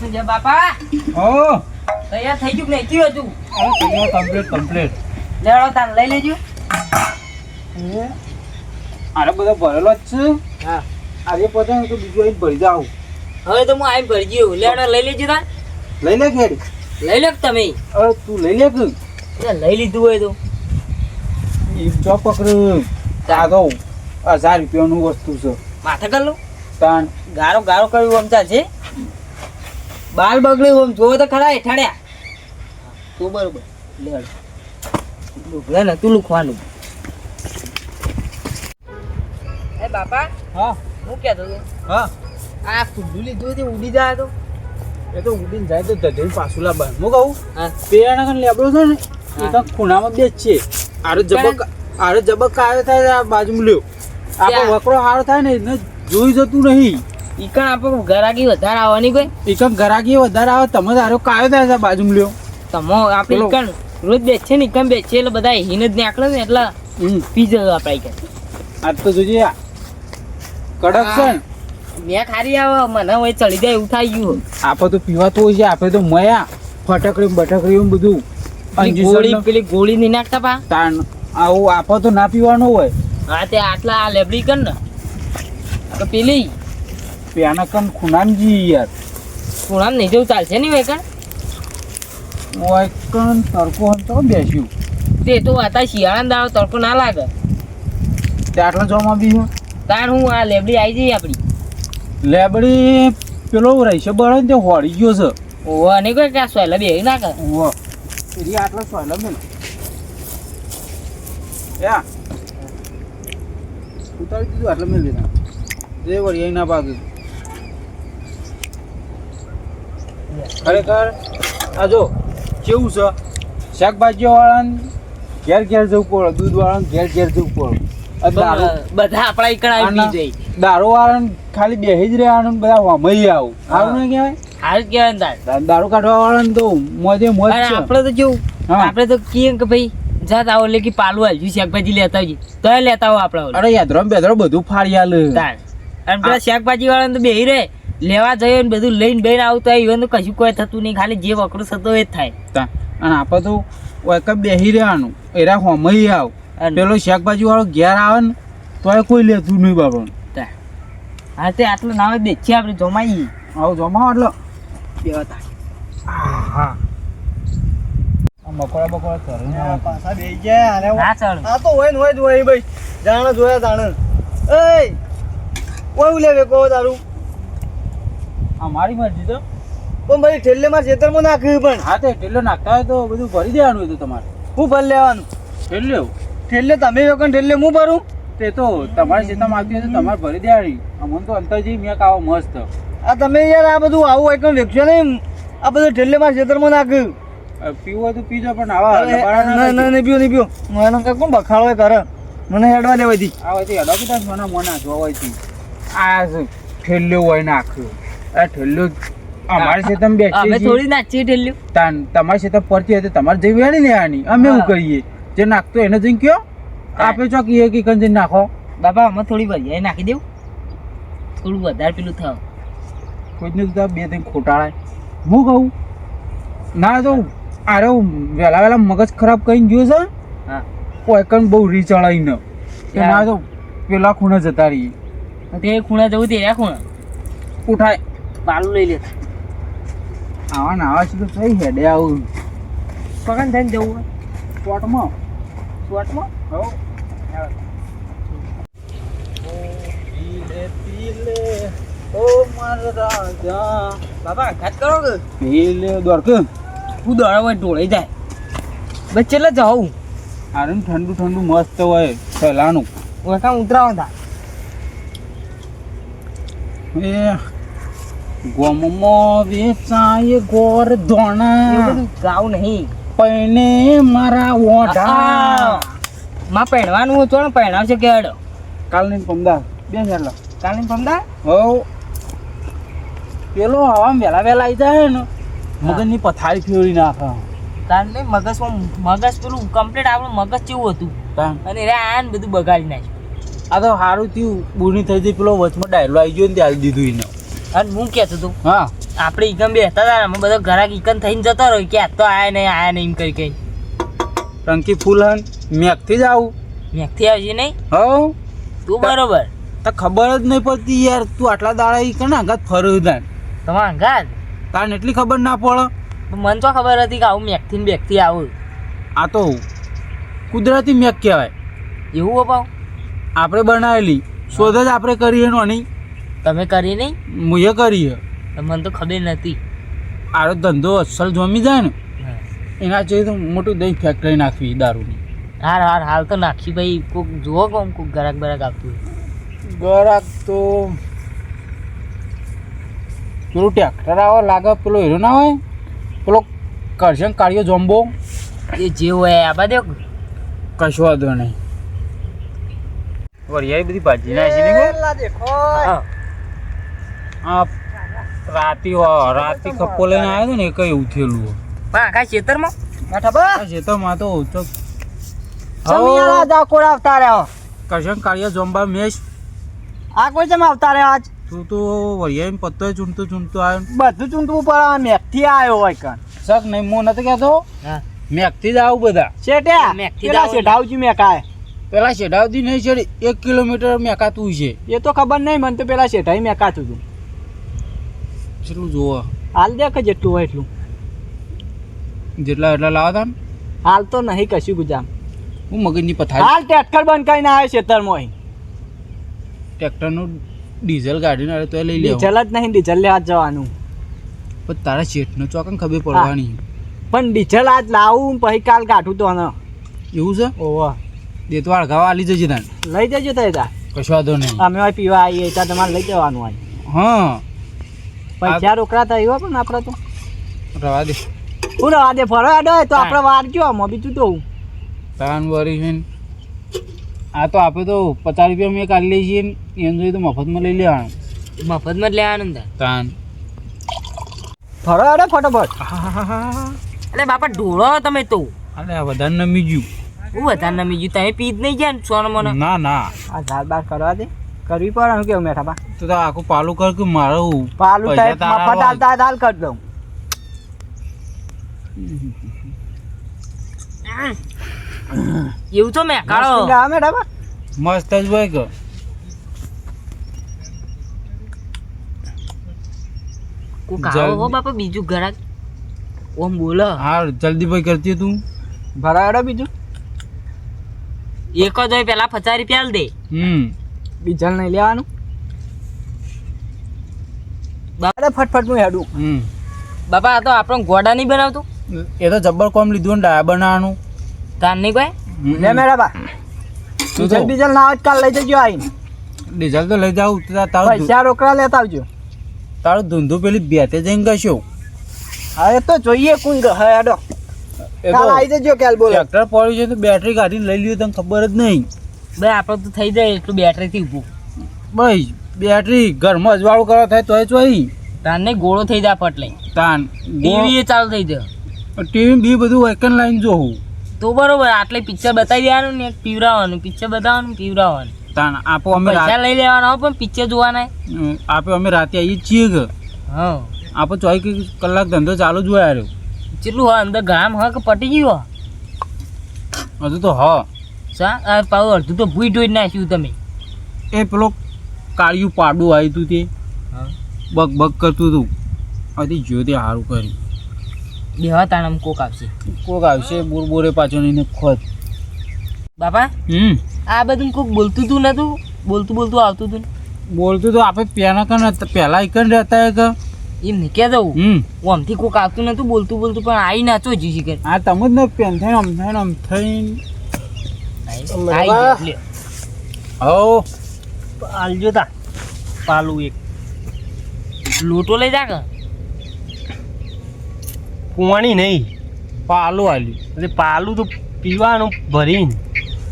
છે બાપા? ઓ તૈયાર થઈ ગયું નહીં? થયું હજુ? કમ્પ્લીટ કમ્પ્લીટ લેવડો તાન લઈ લેજો. આરે બધો ભરેલો જ છે. હા. આજે પહોંચાય તો બીજું અહીં ભરી જાવ હવે તો હું આઈ ભરી ગયો. લેવડો લઈ લેજો તાન લઈ લે ખેડ લઈ લો તમે? અરે તું લઈ લે એટલે લઈ લીધું હોય તો. ઈ જો પકડ. આ તો હજાર રૂપિયાનું વસ્તુ છે. માથે કર લો. તાન ગારો ગારો કર્યું આમ ચાલશે બાલ બગડ્યું આમ જોવો તો ખરા હેઠાડ્યા. તું બરોબર. લે ને તું લુખવાનું. એ બાપા હા. હું કહેતો હતો? હા. આ કુંડું લીધું તે ઉડી જાય તો? એ તો ઉડીને જાય તો દઢેલ પાછું લાવવાનું. હું કહું હા. પેરાના લેબડો છે ને એ તો ખૂણામાં બે છે આરે જબક આરે જબક આવ્યો થાય આ બાજુ લ્યો. આપણો? વકરો હારો થાય ને એને જોઈ જતું નહીં. ઈકણ આપણે ગરાગી વધારે આવવાની કોઈ? ઈકણ ગરાગી વધારે આવે તમે તારો કાયો થાય છે બાજુ લ્યો. તમો આપણે ઈકણ રોજ બેસે ને ઈકણ બેસે એટલે બધા હિન જ નીકળે ને એટલે પી જતો આપણે ઈકણ આજ તો જોજે આ કડક છે મેં ખારી આવે મને હવે ચડી જાય એવું થઈ ગયું. આપણે તો પીવાતું હોય છે આપણે તો મયા ફટકડી બટકડી બધું. પેલી ગોળી પેલી ગોળી નહીં નાખતા પા? તાણ. આવું આપણે તો ના પીવાનું હોય. હા તે આટલા આ લેબડી કર ને. તો પેલી પેના કમ ખૂનામજી યાર. પૂણામ નહીં જવું ચાલશે નહીં વેકણ? વેકણ કણ તડકો તો બેસ્યું. તે તો વાત શિયાળા દાડો તડકો ના લાગે. તે આટલા જોમાં બી તાર હું આ લેબડી આવી જઈ આપણી. લેબડી પેલો રહેશે બળે ને તે હોળી ગયો છે. ઓહો અને કોઈ કાં સોયલા બે ના કર? ઓહો એરી આટલા સોયલા મેં યા ઉતારી દીધું આટલા મેં દીધા જે વળી ના ભાગે. ખરેખર આ જો કેવું છે? શાકભાજી વાળાને ઘેર ઘેર જવું પડે દૂધ વાળાને ઘેર ઘેર જવું પડે. દારૂ બધા આપણા ઈકણ આવી જઈ દારૂ વાળાને ખાલી બેહી જ રહેવાનું બધા વામઈ આવું. સારું ને કહેવાય? હાલ કહેવાય દારૂ કાઢવા વાળાને તો મોજે મોજ આપણે તો કેવું. આપણે તો કહીએ કે ભાઈ જાત આવો એટલે કે પાલું હાલજુ શાકભાજી લેતા આવજે. તો લેતા આવો આપણે અરે યાદરો ને બેદરો બધું ફાડી આલે. તાર. અને પેલા શાકભાજી વાળા તો બેહી રહે. લેવા જઈએ ને બધું લઈને બેન આવતો હોય તો કશું કોઈ થતું નહીં ખાલી જે વકરું થતો એ જ થાય. તા- અને આપણે તો એક બેહી રહેવાનું એરા હોમઈ આવ. પેલો શાકભાજી વાળો ઘેર આવે ને તો એ કોઈ લેતું નહીં તાર. હા તે આટલું નામે દેખીએ આપણે જમાઈએ. આવું જમાવો એટલે. બેવા. હા આ મકોડા બકોડા. પાછા બેસી ના ચડ. આ તો હોય ને હોય જ હોય ભાઈ. જાણે જોયા જાણે. એ કોઈ ઉલે વેકો તારું. આ મારી મરજી તો. પણ ભાઈ ઠેલે માં ખેતરમાં નાખ્યું પણ. હા તે ઠેલ્લો નાખતા હોય તો બધું ભરી દેવાનું હોય તો તમારે. હું ભર લેવાનું? ઠેલ્લે ઠેલ્લે તમે વેકન ઠેલ્લે ઠેલે હું ભરું? તે તો તમારે ખેતરમાં આવતી હોય તો તમારે ભરી દેવાની. અમને તો અંતરજી મેં કાવો મસ્ત. આ તમે યાર આ બધું આવું હોય કોઈ વેચશો નહીં આ બધું ઠેલે માં ખેતરમાં નાખ્યું. પીવું તો પીજો પણ આવા ના ના નહીં પીવું નહીં પીવું. મને કોણ બખાડો હોય કરે મને હેડવા દેવાથી આ હોય અડો કીધા મને મોના જોવા હોય આ ઠેલ્લે હોય નાખ્યો. આ ઠેલ્યો અમારે છે તમે અમે થોડી નાચીએ ઠેલ્યું તાન તમારી છે પડતી હોય તો તમારે જઈ વેણી લેવાની અમે એવું કરીએ. જે નાખતો એને જઈને કયો. આપે ચોકી કે કંજન નાખો. બાબા અમે થોડી ભરી નાખી દેવું. થોડું વધારે પેલું થાવ. કોઈને તો બે ત્રણ ખોટાળાય હું કહું? ના તો અરે વહેલા વહેલા મગજ ખરાબ કરીને ગયો છે હા. કોઈ કણ બહુ રી ચડાવીને. કે ના તો પેલા ખૂણે જતા રહીએ. તે ખૂણા જવું તે ખૂણા. ઉઠાય. પાલું લઈ લે આવા ને આવા છે તો કઈ હેડે આવું. પકડ થઈને જવું સ્પોટમાં શોર્ટમાં? હો. ઓ મારા રાજા બાબા ઘાત કરો કે? પીલે દ્વારક. હું દોડા હોય ઢોળાઈ જાય. બસ ચેલે જાઉં આરે ઠંડુ ઠંડુ મસ્ત હોય સહેલાનું હું કામ ઉતરાવો થા એ ગોમમાં વેચાય ગોર ધોણા. ગાવ નહીં. પૈને મારા ઓઢા. માં પહેરવાનું હોય તો પહેણાવશે કે હેડો કાલની પમદા બે હેલો કાલની પમદા હો પેલો હવા વેલા વેલા આવી જાય ને મગજની પથારી ફેરવી નાખે. તારને મગજમાં મગજ પેલું કમ્પ્લીટ આપણું મગજ કેવું હતું? અને રે આન બધું બગાડી નાખ્યું. આ તો સારું થયું. બુની થઈ જઈ પેલો વચમાં ડાયલો આવી ગયો ને ત્યાં દીધું એને. અને હું કહેતો તું હા. આપણે ઈકમ બેસતા હતા અમે બધો ઘરાક ઈકન થઈને જતો રહ્યો કે તો આયા નહીં આયા નહીં એમ કરી કઈ ટંકી ફૂલ હન મેઘથી જ આવું. મેઘથી આવજે નહીં? હો તું બરોબર. તો ખબર જ નહીં પડતી યાર તું આટલા દાડા ઈ કને આગળ ફર્યું તાન તમારા અંગાત તારને એટલી ખબર ના પડે? મને તો ખબર હતી કે આવું મેઘથી ને બેગથી આવું. આ તો કુદરતી મેઘ કહેવાય. એવું હો આપણે બનાવેલી. શોધ જ આપણે કરીએ નોની તમે કરી નહીં? મુએ કરીએ. તો મને તો ખબર નથી. આરો ધંધો અસલ જમી જાય ને એના જોઈએ તો મોટું દહીં ફેક્ટરી નાખવી દારૂની. હાર હાર હાલ તો નાખી ભાઈ. કોક જુઓ કોમ કોક ગરાક બરાક આપતું ગરાક તો પેલું ટ્રેક્ટર આવે લાગે પેલો હીરો ના હોય પેલો કરશન કાળિયો જોમ્બો. એ જે હોય આ બાદ કશો વાંધો નહીં. વરિયાળી બધી ભાજી નાખી દેખો. આ રાતી રાતી ખપ્પો લઈને આવ્યો ને એ કઈ ઉઠેલું પણ આખા ખેતરમાં? બેઠા બા ખેતરમાં તો તો જા આવતા રહ્યો? કરશન કાઢ્યો જોમ્બા મેશ. આ કોઈ જેમ આવતા રહ્યો આજ? તું તો વરિયાળી પત્તો ચૂંટતો ચૂંટતો આવ્યો બધું ચૂંટવું પડે મેઘથી આવ્યો હોય કણ. શક નહીં મો નથી કહેતો? હા. મેઘથી જ આવું બધા. શેઠ્યા મેઘથી પેલા જાઓ. શેઠાવજી મેકાય પેલા શેઢાવતી નહીં છે એક કિલોમીટર મેકાતું છે. એ તો ખબર નહીં મને તો પેલા શેઠાઈ મેકાતું હતું. કેટલું જોવો? હાલ દેખ જેટલું હોય એટલું. જેટલા એટલા લાવતા ને હાલ તો નહીં કશું ગુજામ હું મગજની પથારી હાલ ટ્રેક્ટર બંધ કરીને આવે ખેતરમાં અહીં. ટ્રેક્ટરનું ડીઝલ ગાડીને આવે તો લઈ લેવું. ડીઝલ જ નહીં ડીઝલ લેવા જવાનું. પણ તારા શેઠનો ચોકન ખબર પડવાની. પણ ડીઝલ આજ લાવું પછી કાલ કાઢું તો ને એવું છે? ઓહો. તો ગાવા લઈ જજે તને લઈ જજો તો તા. કશો વાંધો નહીં. અમે પીવા આવીએ ત્યાં તમારે લઈ જવાનું હોય હા. પૈસા રોકડા તો આવ્યો પણ આપણે તો. રવા દે હું રવા દે ફરવા દે તો આપણે વાર જો આમાં બીજું તો હું. તાન વરી છે આ તો આપણે તો પચાસ રૂપિયા મેં કાઢી લઈએ છીએ એમ જોઈએ તો મફતમાં લઈ લેવાનું. મફતમાં જ લેવાનું ને તાન. ફરવા દે ફટાફટ. અરે બાપા ઢોળો તમે તો. અરે આ વધારે નમી ગયું. હું વધારે નમી ગયું? તમે પી જ નહીં ગયા ને સોનો મને ના ના. આ ધાર બાર કરવા દે. કરવી પડે શું કેવું મેઠા બા? તો તો આખું પાલું કર કે મારું પાલું મફત. હાલતા હાલ કરી દઉં. એવું તો મેં કાળો મસ્તી ગાવા મેઠા મસ્ત જ હોય કે. કોક આવો હો જલ્દી. બાપા બીજું ઘરાક? ઓમ બોલો. હા જલ્દી ભાઈ કરતી તું. ભરવા બીજું. એક જ હોય પેલા પચાસ રૂપિયા દે. હમ. ડીઝલ નહીં લેવાનું. અરે ફટફટ હેડું. બાપા આ તો આપણો ગોડા નહીં બનાવતું? એ તો જબ્બર કોમ લીધું ને ડાયા બનાવવાનું. તાર નહીં કોઈ? લે મેરા બા. ડીઝલ બીજલ ના આવે કાલ લઈ જજો આવીને. ડીઝલ તો લઈ જાવ તારું પૈસા રોકડા લેતા આવજો. તારું ધૂંધું પેલી બેતે જઈને કશું હા એ તો જોઈએ રહે હેડો. કાલ આવી જજો કાલ બોલો. ટ્રેક્ટર પડ્યું છે તો બેટરી કાઢીને લઈ લ્યો તને ખબર જ નહીં. ભાઈ આપણે તો થઈ જાય એટલું બેટરી થી ઊભું. ભાઈ બેટરી ઘરમાં અજવાળું કરવા થાય તોય ચોઈ તાનને ગોળો થઈ જાય પટલે તાન ટીવી ચાલુ થઈ જાય. ટીવી બી બધું વેકન લાઈન જોવું તો બરોબર આટલે પિક્ચર બતાવી દેવાનું ને પીવરાવાનું પિક્ચર બતાવવાનું પીવરાવાનું તાન આપો અમે પૈસા લઈ લેવાના પણ પિક્ચર જોવાના આપે અમે રાતે આવીએ છીએ કે. હા. આપો ચોઈ કલાક ધંધો ચાલુ જ હોય રહ્યો. કેટલું હા અંદર ગામ હ કે પટી ગયું હજુ તો હા. સા? અડધું તો ભૂઈ ધોઈ નાખ્યું તમે. એ પેલો કાળિયું પાડું આવ્યું હતું તે. બગ બગ કરતું હતું હજી જો તે સારું કર્યું. દેવા તાણમ કોક આવશે. કોક આવશે બોર બોરે પાછો નહીં ખોદ બાપા? હમ. આ બધું કોક બોલતું તું નતું બોલતું બોલતું આવતું તું બોલતું તો આપણે પહેલા કન પહેલા એક રહેતા એક કે એમ નહીં કે દઉં હમ. ઓમથી કોક આવતું નતું બોલતું બોલતું પણ આવી નાચો જીજી કરે આ તમે જ ને પેન થઈને આમ થઈને આમ થઈને. લે. હો આલજો તા. પાલું એક. લોટો લઈ જા કે? કુવાણી નહીં. પાલું આલ્યું. એટલે પાલું તો પીવાનું ભરીને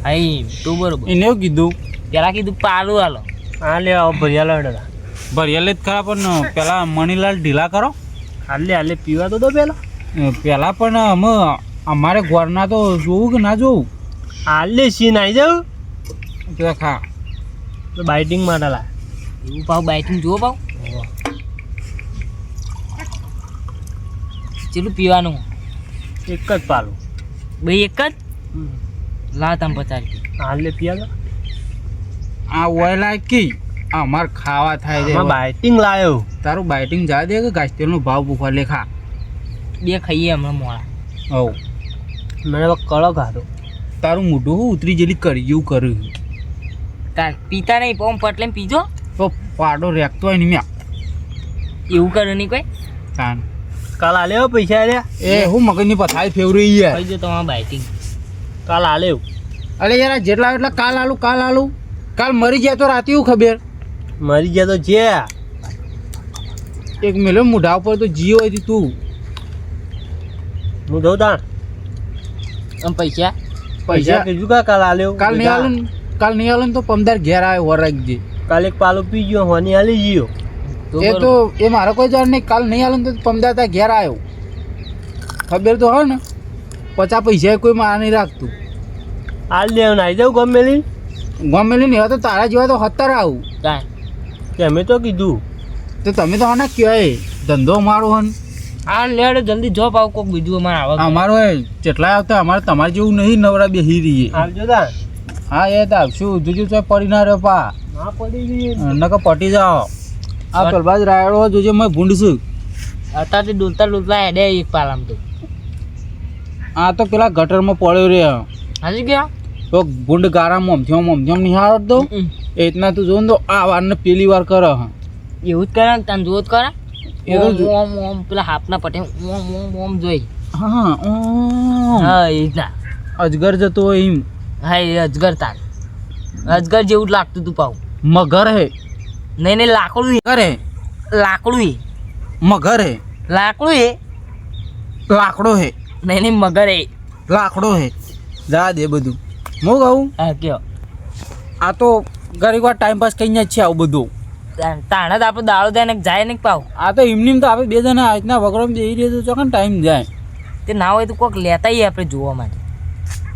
અહીં તો બરોબર. એને એવું કીધું? પેલા કીધું પાલું હાલો આ લે ભર્યા લડે ભરિયાલે જ ખરા પણ પેલા મણીલાલ ઢીલા કરો. હાલે હાલે પીવા તો દો પેલા. પેલા પણ અમે અમારે ઘરના તો જોવું કે ના જોવું? હાલે સીન આવી જાવ જો ખા તો બાઇટિંગ માટે લા એવું પાવ બાઇટિંગ જુઓ પાવ. કેટલું પીવાનું? એક જ પાલું. બે એક જ? લા તમે પચાસ રૂપિયા. હાલ પિયા આ ઓયલા કી આ અમાર ખાવા થાય છે બાઇટિંગ લાયો. તારું બાઇટિંગ જા દે કે ઘાસ તેલનો ભાવ ભૂખવા લેખા બે ખાઈએ હમણાં મોડા. હો મને કળો ખાધો તારું મોઢું ઉતરી જેલી કરી કર્યું તાર પીતા નહીં પોમ પટલે પીજો. તો પાડો રેકતો હોય ને મેં એવું કરે નહીં કોઈ? તાન. કાલ આલે હો પૈસા આલ્યા? એ હું મગજની પથારી ફેવરી યાર. જો તમારા બાઇટિંગ કાલ આલે અરે યાર જેટલા એટલા કાલ આલું કાલ આલું. કાલ મરી જાય તો રાતે એવું ખબર? મરી ગયા તો જે. એક મેલો મોઢા ઉપર તો જીઓ હતી તું. જઉં તાણ આમ પૈસા? પૈસા કીધું કા કાલ આલ્યો? કાલ નહીં આલું કાલ નહીં આલું તો પમદાર ઘેર આવ્યો વરાગજી કાલ એક પાલો પી ગયો હોની આલી ગયો. તો એ તો એ મારો કોઈ જાણ નહીં. કાલ નહીં આલું તો પમદાર ત્યાં ઘેર આવ્યો ખબર તો હોય ને પચાસ પૈસા કોઈ મારા નહીં રાખતું. આલ દે આવી જાઉં ગમે લી? ગમેલી નહીં હોય તો તારા જેવા તો હતર આવું. કાંઈ. તમે તો કીધું. તો તમે તો હને કહેવાય ધંધો મારો હન આ લેડ જલ્દી જોબ આવ કોક બીજું અમારે આવે અમારો જેટલા આવતા અમારે તમારે જેવું નહીં નવરા બેહી રહીએ. આવજો દા હા એ તો શું જોજો તો પડી ના રહ્યો પા. ના પડી ગઈ નકર પટી જાઓ. આ કલબાજ રાયડો જોજે મેં ભૂંડ છું. અત્યારે ડૂલતા ડૂલતા હેડે એક પાલામ તો. આ તો પેલા ગટરમાં પડ્યો રે હાજી ગયા? તો ભૂંડ ગારા મોમથી મોમથી નિહાળ તો. એ રીતના તું જોઉં તો આ વાર ને પેલી વાર કરે એવું જ કરે ને તને જોત કરે? ઓમ જો- ઓમ પેલા હાપના પટે ઓમ ઓમ ઓમ જોઈ. હા ઓમ. હા એ અજગર જતો હોય એમ. હા એ અજગર તાર. અજગર જેવું લાગતું તું પાઉં મગર હે. નહીં નહીં લાકડું કરે લાકડું એ. મગર હે. લાકડું એ? લાકડો હે. નહીં નહીં મગર હે લાકડો હે. જા દે બધું. હું કહું? હા કયો. આ તો ઘણી વાર ટાઈમ પાસ કરીને જ છે આવું બધું. તાણે તો આપણે દાળો દે ને જાય ને પાવ. આ તો એમની તો આપણે બે જણા આજના રીતના જઈ રહીએ તો ચોકન ટાઈમ જાય. તે ના હોય તો કોક લેતા આપણે જોવા માટે.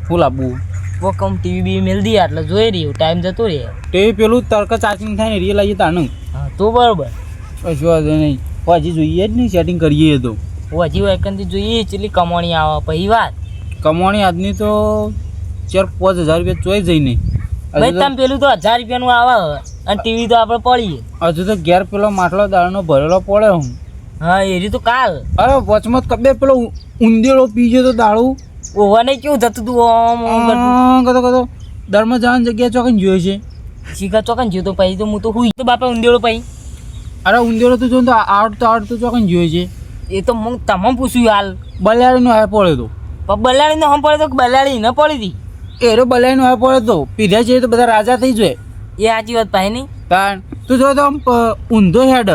ફૂલ આપવું કોક આમ ટીવી બી મેલ દઈએ એટલે જોઈ રહ્યું ટાઈમ જતો રહે. ટીવી પેલું તર્ક ચાર્જિંગ થાય ને રિયલ તાણું. હા તો બરાબર. કશું વાંધો નહીં. પછી જોઈએ જ નહીં સેટિંગ કરીએ તો. હજી વેકનથી જોઈએ ચેટલી કમાણી આવે પછી વાત. કમાણી આજની તો ચાર પાંચ હજાર રૂપિયા ચોઈ જઈ નહીં ભાઈ હજુ તમે પેલું તો હજાર રૂપિયાનું આવે અને ટીવી તો આપણે પડીએ. હજુ તો ઘેર પેલો માટલો દાળનો ભરેલો પડે હું. હા એ તો કાલ. અરે વચમાં કબે પેલો ઉંદેડો પી ગયો તો દાળું. ઓવા નહીં કેવું થતું તું ઓમ ઓમ કરતું? કતો કતો દરમાં જવાની જગ્યા ચોકન જોઈ છે. શીખા ચોકન જોયો તો પછી તો હું તો હુઈ તો બાપા ઊંધેડો પછી? અરે ઉંદેડો તો જો તો આવડતો આવડતો ચોકન જોઈ છે. એ તો હું તમામ પૂછ્યું હાલ. બલિયાળીનો હાય પડ્યો તો. બલાળી નો હમ પડે તો બલાડી ન પડી હતી? એરો નો હાય પડ્યો તો. પીધા છે તો બધા રાજા થઈ જાય એ આજી વાત પાહી નહીં તાણ તું જો તો આમ ઊંધો હેડ.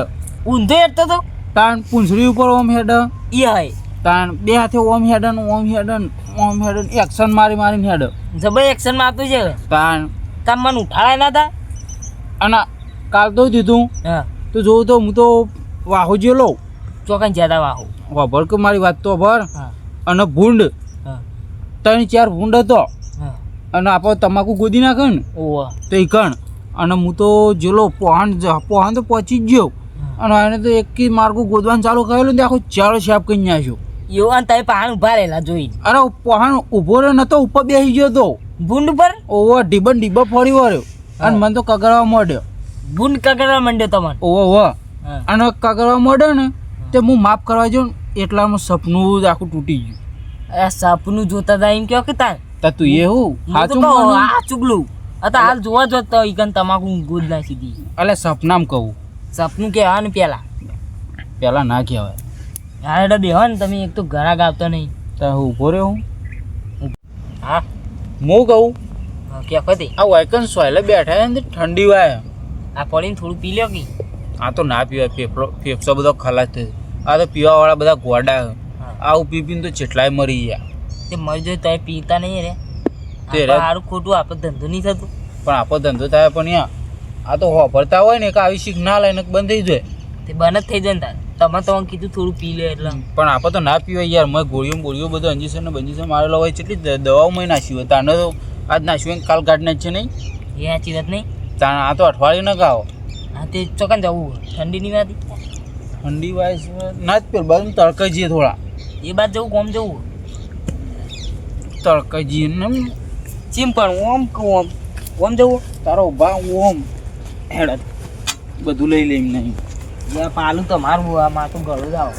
ઊંધો હેડતો તો? તાણ પૂંછડી ઉપર ઓમ હેડ. એ હોય. તાણ બે હાથે ઓમ હેડન ઓમ હેડન ઓમ હેડન એક્શન મારી મારીને હેડ. જબર એક્શનમાં આપતું છે તાણ. તમે મને ઉઠાડાય ના હતા અને કાલ તો દીધું હા. તું જોઉં તો હું તો વાહુ જેલો ચોકન જ્યાદા વાહુ. વાભર કે મારી વાત તો ભર. અને ભૂંડ. ત્રણ ચાર ભૂંડ હતો. અને આપણે તમાકુ ગોદી નાખે ને તો એ કણ. અને હું તો જેલો પહોંચ પહોંચ તો પહોંચી જ ગયો. અને એને તો એક માર્ગું ગોદવાનું ચાલુ કરેલું ને તે આખું ચારો કરી ના છું અને તમે પહાણ ઊભા રહેલા જોઈ. અરે પહાણ ઊભો રહ્યો નતો ઉપર બેસી ગયો તો. ભૂંડ પર ઓવો ડીબન ડીબા ફરી વળ્યો. અને મને તો કગરવા માંડ્યો. ભૂંડ કગડવા માંડ્યો તમારે ઓવો ઓવો. અને કગરવા માંડ્યો ને તે હું માફ કરવા જાઉં એટલામાં સપનું જ આખું તૂટી ગયું. આ સપનું જોતા હતા એમ કયો કે તાર? તા તું એ હું હું ચુગલું. અતા હાલ જોવા જો તો ઈકન તમાકુ ગોદ ના સીધી. અલે સપનામ કહું. સપનું કહેવા ને પેલા. પેલા ના કહેવાય. હારે બેહો ને તમે એક તો ઘરા ગાવતો નહીં. તા હું ઊભો રહ્યો હું? હા. હું કહું? કે ખતી આ વાયકન સોયલે બેઠા ને ઠંડી વાય. આ પડીને થોડું પી લ્યો કે. આ તો ના પીવાય ફેફડો ફેફસો બધો ખલાસ થયો. આ તો પીવાવાળા બધા ગોડા. આવું પી પીને તો ચેટલાય મરી ગયા. તે મરી જાય તો પીતા નહીં રે. તે. સારું ખોટું આપણે ધંધો નહીં થતું. પણ આપણો ધંધો થાય પણ યા આ તો હોભરતા હોય ને કે આવી શીખ ના લઈને બંધ થઈ જાય. તે બંધ જ થઈ જાય ને તાર. તમે તો કીધું થોડું પી લે એટલે. પણ આપણે તો ના પીવાય યાર મેં ગોળીઓ ગોળીઓ બધું અંજીસર ને બંજીસર મારેલો હોય કેટલી દવાઓ મેં નાસી હોય. તાને તો આજ નાખ્યું હોય ને કાલ કાઢને જ છે નહીં? એ સાચી વાત નહીં. તાણે આ તો અઠવાડિયું ન ગાઓ હા તે ચોકન જવું ઠંડી વાત ઠંડી વાઇસ ના જ પેલું બાજુ તડકાઈ જઈએ થોડા. એ બાદ જવું કોમ જવું તડકાજી ને ચીમ પણ ઓમ કે ઓમ? ઓમ જવું? તારો ભા ઓમ. હેડ બધું લઈ લઈ નહીં. પાલું તો મારું આ માથું ગળું જાવ